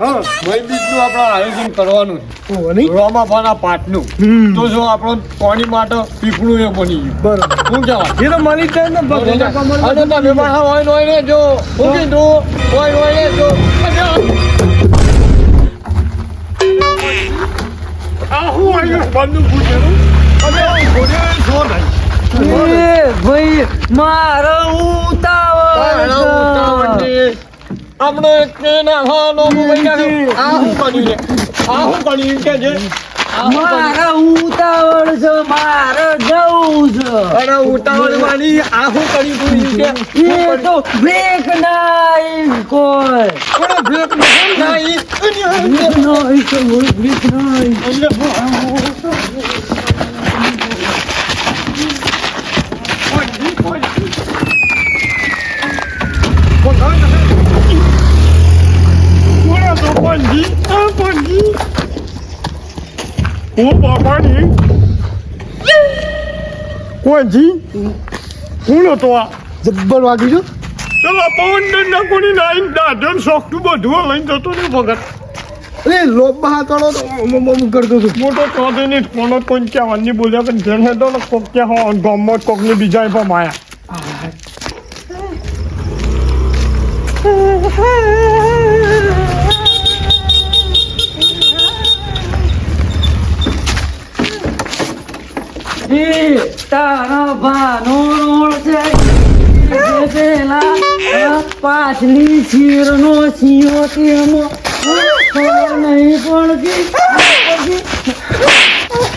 હા મહીબીજનું આપણે આયોજન કરવાનું છે. રોમાભાના પાટનું તો જો આપણો પાણી માટે પીપળું એ બની ગયું. બરોબર. શું કહેવાય એ તો મળી જાય ને અને તમે પાછા હોય ને હોય ને જો હું. કીધું? હોય હોય ને જો. આ હું આવ્યું બંદૂક ફૂટેલું અને ઘોડે છો નહીં. ભાઈ મારો ઉતાવળ છે. આપણે કે આ શું કર્યું છે. આ શું કર્યું કે છે શું કર્યું? મારે ઉતાવળ છે મારે જવું છે. અરે ઉતાવળ વાળી આ શું કર્યું તું ઈ કે? એ તો બ્રેક નાઈ કોઈ. પણ બ્રેક નાઈ. નાઈ. બ્રેક નાઈ. બ્રેક નાઈ હું બાપાની? કોણજી કોણ હતો આ? જબ્બર વાગી ગયો. ચલો પવન ના કોની લાઈન દાદન સોખતું બધું લઈને જતો ને ભગત. અરે લોબમાં હાથ તો અમ અમ અમ કરતો હતો. મોટો ચોધે ની કોનો કોઈ કહેવાની બોલ્યા પણ તો ને કોક કે હો ગામમાં કોક ને બીજા પણ માયા. એ તારા ભાનો રોળ છે પેલા પાછલી શીરનો સિંહો તેમાં નહીં પડતી.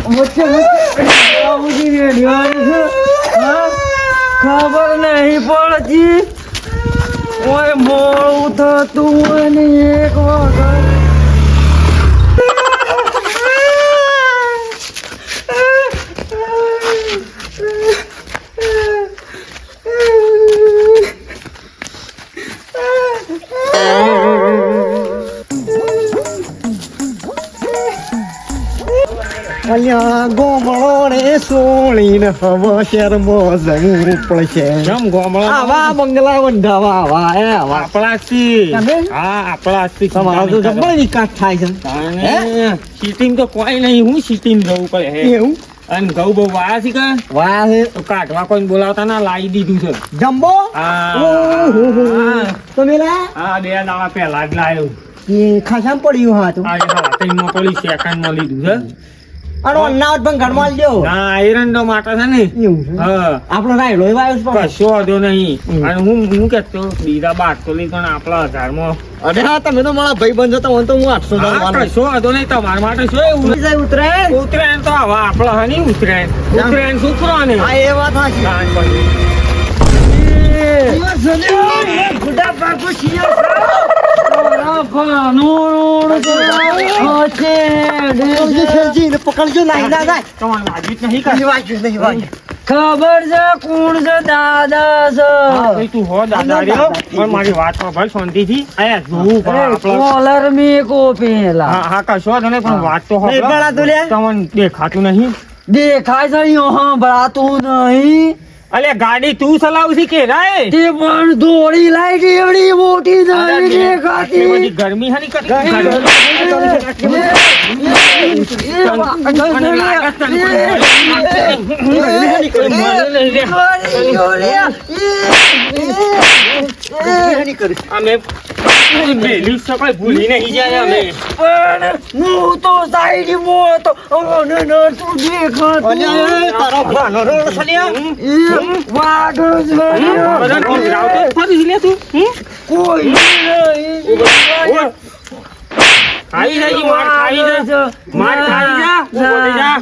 વચ્ચે ખબર નહીં પડતી. મોડું થતું એક વખત અલ્યા ગોમળો રે સોળીને હવે શેરમાં જવું પડશે. કેમ ગોમળો? આવા બંગલા બંધાવા આવા એ આપણાથી. તમે? હા આપણાથી તમારો તો જબ્બર વિકાસ થાય છે. સીટિંગ તો કોઈ નહીં હું સીટિંગ જવું પડે હે. એવું? અને ઘઉં બહુ વાયા છે કે? વાયા છે? કાઢવા કોઈ બોલાવતા ના લાવી દીધું છે. જમ્બો. તો મેલા હા બે દાવા પહેલા જ લાવ્યું એ ખાસામાં પડ્યું હાથું આજે હવાતીમાં પેલી સેકન્ડમાં લીધું છે. અને અનાવત પણ ઘરમાં લ્યો. ના એરંડો માટા છે ને. એવું હા. આપણો રાયડો એ વાયો છે પણ. કશો વાંધો નહીં. અને હું હું કેતો બીજા બારસો લઈ પણ આપણા હજારમાં. અરે હા તમે તો મારા ભાઈ બંધ હતા તો હું આઠસો હા, કશો વાંધો નહીં તમારા માટે શું એવું? ઉતરે ઉત્તરાયણ? તો હવે આપણા હની ઉત્તરાયણ. ઉત્તરાયણ શુક્ર ને હા એ વાત સાચી. ગુડા બાપુ તારા ભાનો રોળ છે. પકડજો ખેલજી પકડજો નાઈ ના જાય તમારે લાગ્યું જ નહીં નહીં કાંઈ? વાગ્યું નહીં વાગ્યું ખબર છે કોણ છે દાદા છે? તું હો દાદા રહ્યો પણ મારી વાત ભાઈ શાંતિ થી આયા જોવું પડે આપણા કોલર મેકો પેલા હા હા કશો તને પણ વાત તો લે. તમને દેખાતું નહીં. દેખાય છે અહીંયા ભરાતું નહીં. અલે ગાડી તું ચલાવશી કે રાય તે પણ દોડી લાઈટ એવડી મોટી નહીં આટલી બધી ગરમી હની છે મને નહીં રે. અમે મેલી સકાળ ભૂલી નહીં જાય અમે પણ હું તો સાઈડમાં દેખાતું તારો ભાનો બધાને જ ફરી લે તું કોઈ નહીં. ખાઈ જાય માર ખાઈ જા માર ખાઈ જા થઈ જા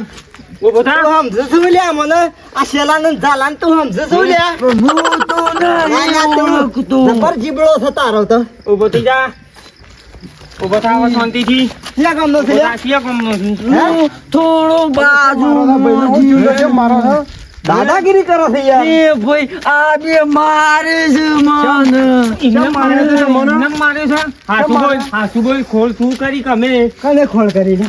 તું સમજે છું લ્યા મને આ શેલા ને ઝાલા ને તું સમજે છું લ્યા હું તો નહીં તું. જબર જીબડો છે તારો તો ઊભો થઈ જા ઊભો થા હવે શાંતિથી ક્યાં ગામનો છે શિયા કામનો છે? હું થોડો બાજુ દાદાગીરી કરો છે યાર એ ભાઈ આ બે મારે છે મને એમને મારે છે એમને મારે છે હાસુ બોલ હાસુ બોલ ખોલ તું કરી કે અમે કને ખોળ હું કરી છે,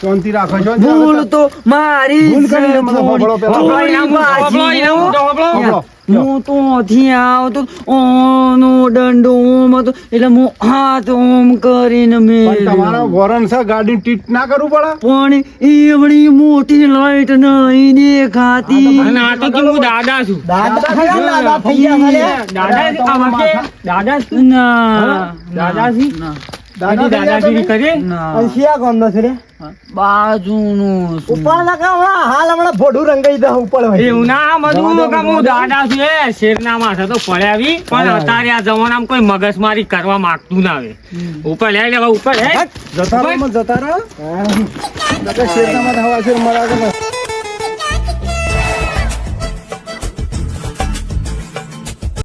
શાંતિ રાખો છો? ભૂલ તો મારી ભૂલ કરીને મને. હોબળો પેલો. હું તો અહીંથી આવતો ઓનો દંડો ઓમ હતો. એટલે હું હાથ ઓમ કરીને મે તમારો વોરન છે ગાડી ટીટ ના કરવું પડે? પણ એવડી મોટી લાઈટ નહીં દેખાતી. અને આ તો કે હું દાદા છું દાદા દાદા થઈ ગયા દાદા દાદા છે? ના દાદાજી? ના. દાદી દાદાગીરી કરે ના અને શિયા છે બાજુનું ઉપર ના હમણાં હાલ હમણાં ભોડું રંગાઈ દે ઉપર એવું ના બધું કે હું દાદા છું શેરના માથે તો પડ્યાવી પણ અત્યારે આ જમાનામાં કોઈ મગજમારી કરવા માંગતું ના આવે. ઉપર લે લેવા ઉપર હે જતા રહો જતા રહો. હવા છે